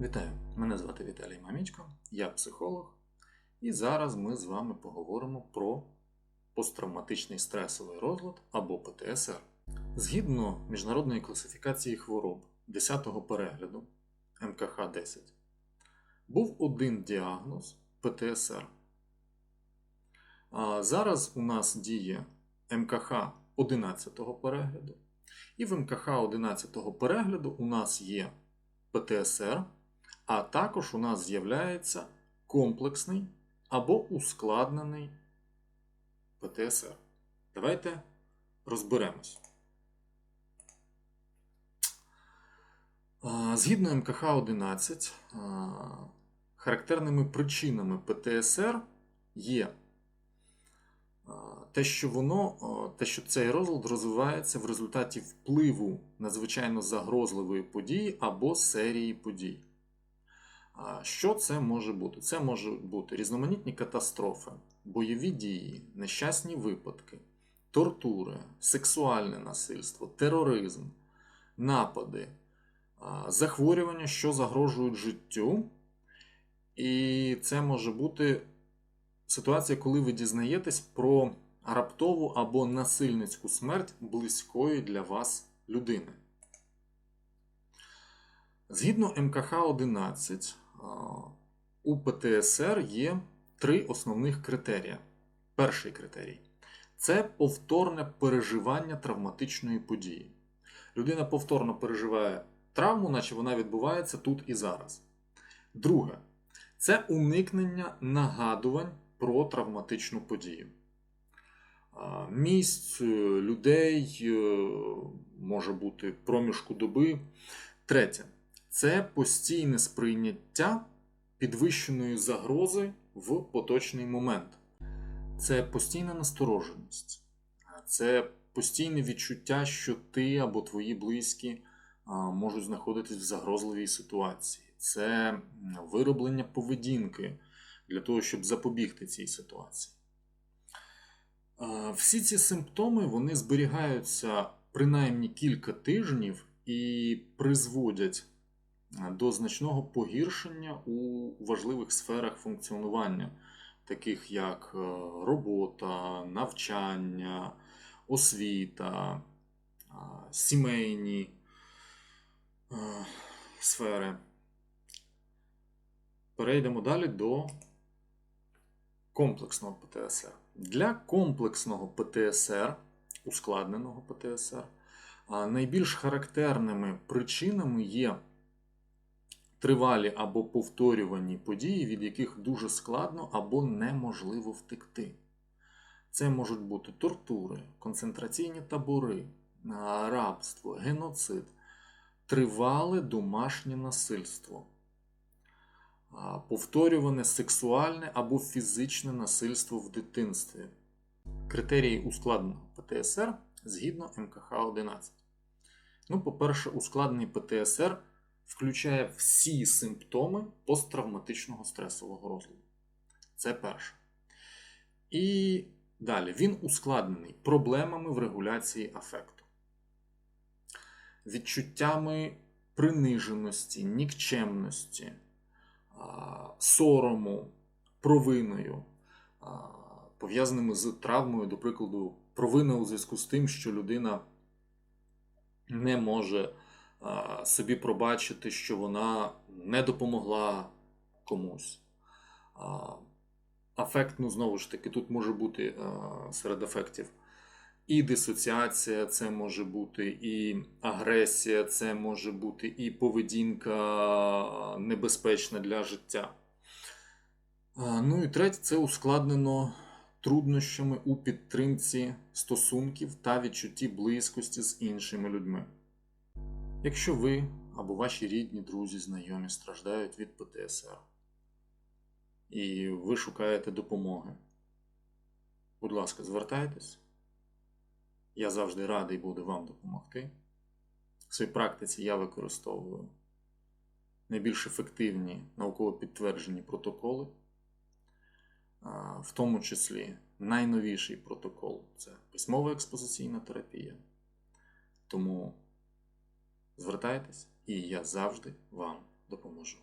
Вітаю! Мене звати Віталій Мамічко, я психолог, і зараз ми з вами поговоримо про посттравматичний стресовий розлад або ПТСР. Згідно міжнародної класифікації хвороб 10-го перегляду МКХ-10, був один діагноз ПТСР. А зараз у нас діє МКХ 11-го перегляду, і в МКХ 11-го перегляду у нас є ПТСР, а також у нас з'являється комплексний або ускладнений ПТСР. Давайте розберемось. Згідно МКХ 11, характерними причинами ПТСР є те, що воно, те, що цей розлад розвивається в результаті впливу надзвичайно загрозливої події або серії подій. Що це може бути? Це можуть бути різноманітні катастрофи, бойові дії, нещасні випадки, тортури, сексуальне насильство, тероризм, напади, захворювання, що загрожують життю. І це може бути ситуація, коли ви дізнаєтесь про раптову або насильницьку смерть близької для вас людини. Згідно МКХ 11, а, у ПТСР є три основних критерія. Перший критерій це повторне переживання травматичної події. Людина повторно переживає травму, наче вона відбувається тут і зараз. Друге це уникнення нагадувань про травматичну подію. Місць, е, людей е, може бути проміжку доби. Третє це постійне сприйняття підвищеної загрози в поточний момент. Це постійна настороженість, це постійне відчуття, що ти або твої близькі можуть знаходитись в загрозливій ситуації. Це вироблення поведінки для того, щоб запобігти цій ситуації. Всі ці симптоми вони зберігаються принаймні кілька тижнів і призводять до значного погіршення у важливих сферах функціонування, таких як е, робота, навчання, освіта, е, сімейні е, сфери. Перейдемо далі до комплексного ПТСР. Для комплексного ПТСР, ускладненого ПТСР, найбільш характерними причинами є тривалі або повторювані події, від яких дуже складно або неможливо втекти. Це можуть бути тортури, концентраційні табори, рабство, геноцид, тривале домашнє насильство, повторюване сексуальне або фізичне насильство в дитинстві. Критерії ускладненого ПТСР згідно МКХ 11. Ну, по-перше, ускладнений ПТСР включає всі симптоми посттравматичного стресового розладу. Це перше. І далі він ускладнений проблемами в регуляції афекту, відчуттями приниженості, нікчемності, сорому, провиною, пов'язаними з травмою, до прикладу, провина у зв'язку з тим, що людина не може собі пробачити, що вона не допомогла комусь. Афект, ну знову ж таки, тут може бути серед ефектів і дисоціація, це може бути і агресія, це може бути і поведінка небезпечна для життя. Ну і третє, це ускладнено труднощами у підтримці стосунків та відчутті близькості з іншими людьми. Якщо ви або ваші рідні, друзі, знайомі страждають від ПТСР, і ви шукаєте допомоги, будь ласка, звертайтесь. Я завжди радий буду вам допомогти. В своїй практиці я використовую найбільш ефективні науково підтверджені протоколи, в тому числі найновіший протокол це письмова експозиційна терапія. Тому звертайтесь, і я завжди вам допоможу.